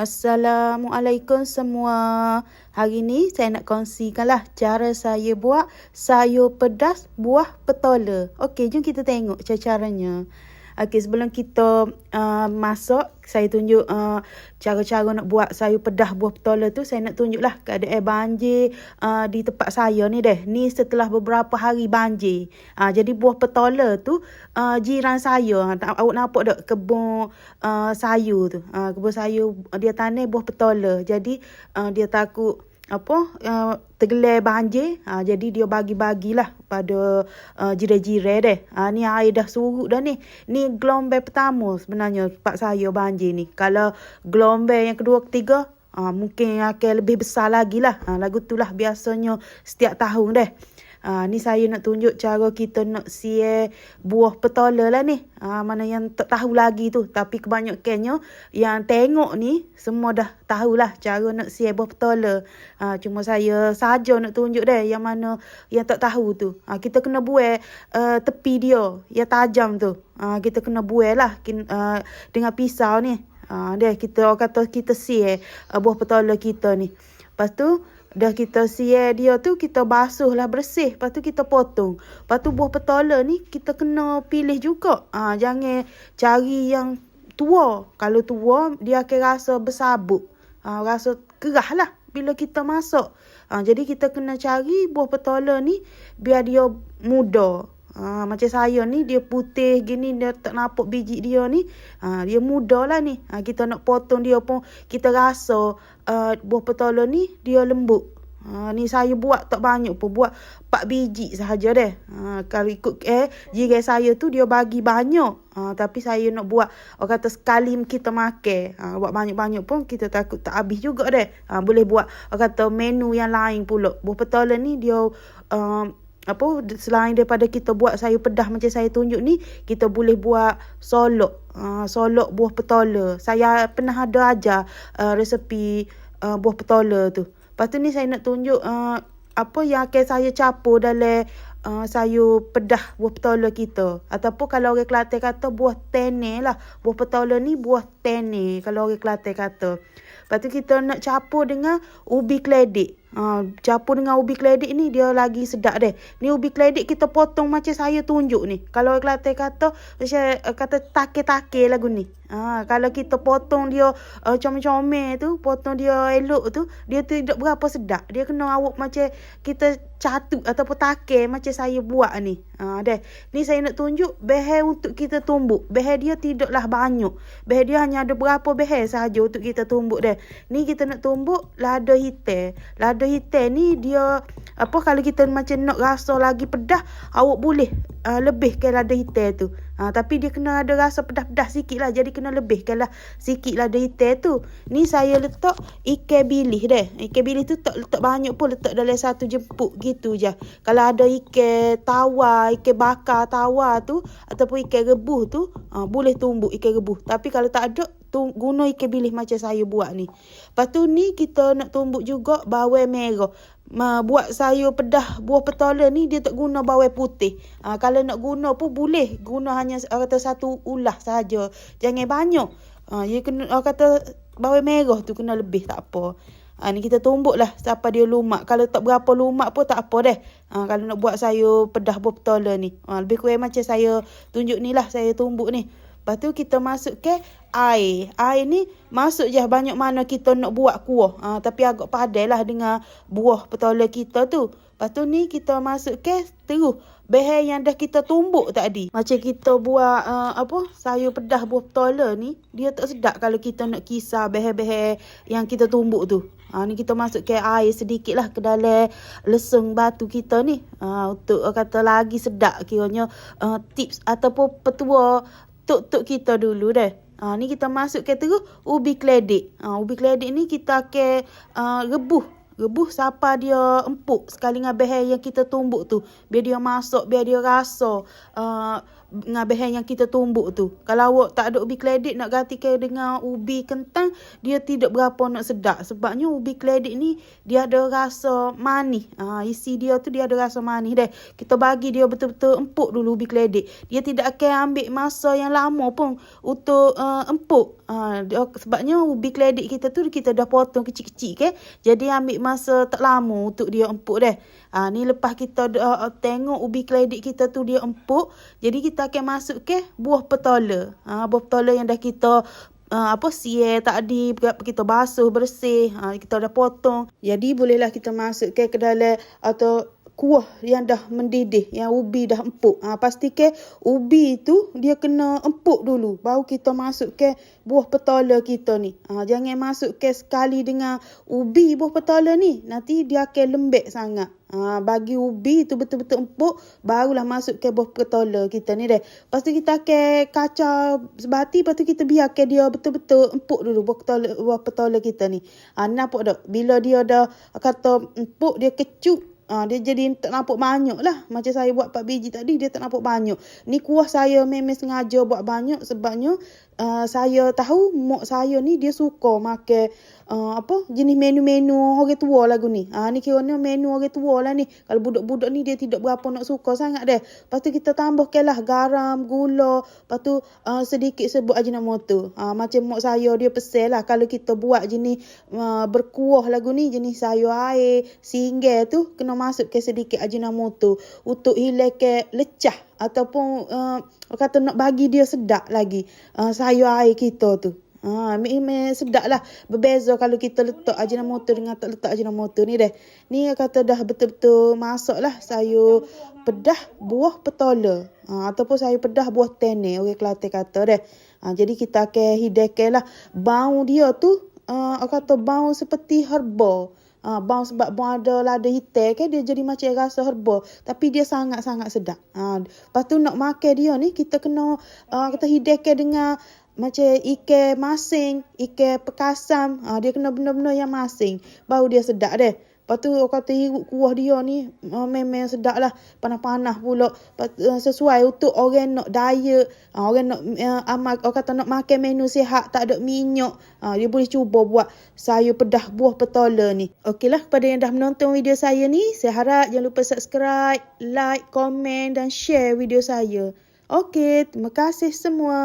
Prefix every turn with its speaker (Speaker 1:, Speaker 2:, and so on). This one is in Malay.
Speaker 1: Assalamualaikum semua. Hari ni saya nak kongsikanlah cara saya buat sayur pedas buah petola. Okey, jom kita tengok cara-caranya. Okey, sebelum kita uh, masak, saya tunjuk uh, cara-cara nak buat sayur pedas buah petola tu. Saya nak tunjuklah keadaan banjir uh, di tempat saya ni deh. Ni setelah beberapa hari banjir. Uh, jadi buah petola tu uh, jiran saya. Awak nampak tak kebun uh, sayur tu. Uh, kebun sayur dia tanam buah petola. Jadi uh, dia takut apa? Uh, tergelar banjir. Uh, jadi dia bagi-bagilah pada uh, jiran-jiran deh uh, ni air dah surut dah ni. Ni gelombang pertama sebenarnya pak saya banjir ni. Kalau gelombang yang kedua ketiga uh, mungkin akan lebih besar lagi lah. Uh, lagu tu lah biasanya setiap tahun deh Ha, ni saya nak tunjuk cara kita nak siye buah petola lah ni. Ha, mana yang tak tahu lagi tu. Tapi kebanyakannya yang tengok ni semua dah tahulah cara nak siye buah petola. Ha, cuma saya saja nak tunjuk deh yang mana yang tak tahu tu. Ha, kita kena buat uh, tepi dia yang tajam tu. Ha, kita kena buat lah uh, dengan pisau ni. Ha, deh kita kata kita siye uh, buah petola kita ni. Lepas tu Dah kita siap dia tu, kita basuh lah bersih. Lepas tu kita potong. Lepas tu buah petola ni, kita kena pilih juga. Ha, jangan cari yang tua. Kalau tua, dia akan rasa bersabuk. Ha, rasa kerah lah bila kita masak. Ha, jadi kita kena cari buah petola ni, biar dia muda. Ha, macam saya ni dia putih gini dia tak nampak biji dia ni. Ha, dia muda lah ni. Ha, kita nak potong dia pun kita rasa uh, buah petola ni dia lembut. Ha, ni saya buat tak banyak pun. Buat 4 biji sahaja deh. Ha, kalau ikut eh jiran saya tu dia bagi banyak. Ha, tapi saya nak buat orang kata sekali kita makan. Ha, buat banyak-banyak pun kita takut tak habis juga deh. Ha, boleh buat orang kata menu yang lain pula. Buah petola ni dia... Uh, apa selain daripada kita buat sayur pedas macam saya tunjuk ni kita boleh buat solok. Uh, solok buah petola saya pernah ada aja uh, resepi uh, buah petola tu. Lepas tu ni saya nak tunjuk uh, apa yang akan saya capur dalam uh, sayur pedas buah petola kita. Ataupun kalau orang Kelantan kata buah tene lah. Buah petola ni buah tene kalau orang Kelantan kata. Lepas tu kita nak capur dengan ubi kledik Ha, campur dengan ubi keledik ni dia lagi sedap deh. Ni ubi keledik kita potong macam saya tunjuk ni. Kalau Kelantan kata macam uh, kata take-take lagu ni. Ha, kalau kita potong dia uh, comel-comel tu, potong dia elok tu, dia tidak berapa sedap. Dia kena awak macam kita catut ataupun take macam saya buat ni. Ha, deh. Ni saya nak tunjuk behel untuk kita tumbuk. Behel dia tidaklah banyak. Behel dia hanya ada berapa behel sahaja untuk kita tumbuk deh. Ni kita nak tumbuk lada hitam. Lada lada hitam ni dia apa kalau kita macam nak rasa lagi pedas awak boleh uh, lebih ke lada hitam tu. Ha, tapi dia kena ada rasa pedas-pedas sikit lah. Jadi kena lebihkan lah sikit lada hitam tu. Ni saya letak ikan bilis deh. Ikan bilis tu tak letak banyak pun. Letak dalam satu jemput gitu je. Kalau ada ikan tawa, ikan bakar tawa tu. Ataupun ikan rebuh tu. Ha, boleh tumbuk ikan rebuh. Tapi kalau tak ada, guna ikan bilis macam saya buat ni. Lepas tu ni kita nak tumbuk juga bawang merah ma, buat sayur pedah buah petola ni dia tak guna bawang putih. Ha, kalau nak guna pun boleh guna hanya kata satu ulah saja. Jangan banyak. Ha, dia kena kata bawang merah tu kena lebih tak apa. Ha, ni kita tumbuk lah sampai dia lumak. Kalau tak berapa lumak pun tak apa deh. Ha, kalau nak buat sayur pedah buah petola ni. Ha, lebih kurang macam saya tunjuk ni lah saya tumbuk ni. Lepas tu kita masuk ke air. Air ni masuk je banyak mana kita nak buat kuah. Ha, tapi agak padai lah dengan buah petola kita tu. Lepas tu ni kita masuk ke terus. Behel yang dah kita tumbuk tadi. Macam kita buat uh, apa sayur pedas buah petola ni. Dia tak sedap kalau kita nak kisar behel-behel yang kita tumbuk tu. Ha, ni kita masuk ke air sedikit lah ke dalam lesung batu kita ni. Ha, untuk kata lagi sedap kiranya uh, tips ataupun petua tuk-tuk kita dulu dah. Ha, ni kita masuk ke ubi kledik. Ha, ubi kledik ni kita akan uh, rebuh. Rebuh siapa dia empuk sekali dengan behel yang kita tumbuk tu. Biar dia masuk, biar dia rasa. Uh, dengan bahan yang kita tumbuk tu. Kalau awak tak ada ubi kledek nak gantikan dengan ubi kentang, dia tidak berapa nak sedap. Sebabnya ubi kledek ni dia ada rasa manis. Ha, isi dia tu dia ada rasa manis deh. Kita bagi dia betul-betul empuk dulu ubi kledek. Dia tidak akan ambil masa yang lama pun untuk uh, empuk. Ha, dia, sebabnya ubi kledek kita tu kita dah potong kecil-kecil ke. Jadi ambil masa tak lama untuk dia empuk deh. Ha, ni lepas kita uh, tengok ubi kledek kita tu dia empuk. Jadi kita akan masuk ke buah petola. Ha, buah petola yang dah kita uh, apa sie tadi kita basuh bersih. Ha, kita dah potong. Jadi bolehlah kita masuk ke dalam atau kuah yang dah mendidih, yang ubi dah empuk. Ha, pastikan ubi tu dia kena empuk dulu. Baru kita masuk ke buah petola kita ni. Ha, jangan masuk ke sekali dengan ubi buah petola ni. Nanti dia akan lembek sangat. Ha, bagi ubi tu betul-betul empuk, barulah masuk ke buah petola kita ni deh. Lepas tu kita akan kacau sebati, lepas tu kita biarkan dia betul-betul empuk dulu buah petola, buah petola kita ni. Ha, nampak tak? Bila dia dah kata empuk, dia kecut, Ha, dia jadi tak nampak banyak lah. Macam saya buat 4 biji tadi, dia tak nampak banyak. Ni kuah saya memang sengaja buat banyak sebabnya uh, saya tahu mak saya ni dia suka makan uh, apa jenis menu-menu orang tua lagu ni. Ha, ni kira menu orang tua lah ni. Kalau budak-budak ni dia tidak berapa nak suka sangat deh. Lepas tu kita tambahkan lah garam, gula. Lepas tu uh, sedikit sebut ajinomoto. Ha, macam mak saya dia pesan lah kalau kita buat jenis uh, berkuah lagu ni jenis sayur air, singgah tu kena masuk ke sedikit ajinomoto untuk hilang ke lecah ataupun uh, kata nak bagi dia sedap lagi uh, sayur air kita tu. Ha, memang sedap lah. Berbeza kalau kita letak ajinomoto dengan tak letak ajinomoto ni deh. Ni kata dah betul-betul masak lah sayur pedah buah petola. Ha, ataupun sayur pedah buah tene. Orang Kelantan kata deh. Ha, jadi kita akan hidangkan lah. Bau dia tu, uh, kata bau seperti herba. Ha, bau sebab bau ada lada hitam kan dia jadi macam rasa herba tapi dia sangat-sangat sedap. Ha, lepas tu nak makan dia ni kita kena uh, kita hidangkan dengan macam ikan masing, ikan pekasam. Ha, dia kena benda-benda yang masing. Baru dia sedap deh. Lepas tu orang kata kuah dia ni uh, memang sedap lah. Panas-panas pula. Uh, sesuai untuk orang nak diet. Uh, orang nak uh, amal, orang kata nak makan menu sihat tak ada minyak. Uh, dia boleh cuba buat sayur pedah buah petola ni. Okeylah kepada yang dah menonton video saya ni. Saya harap jangan lupa subscribe, like, komen dan share video saya. Okey, terima kasih semua.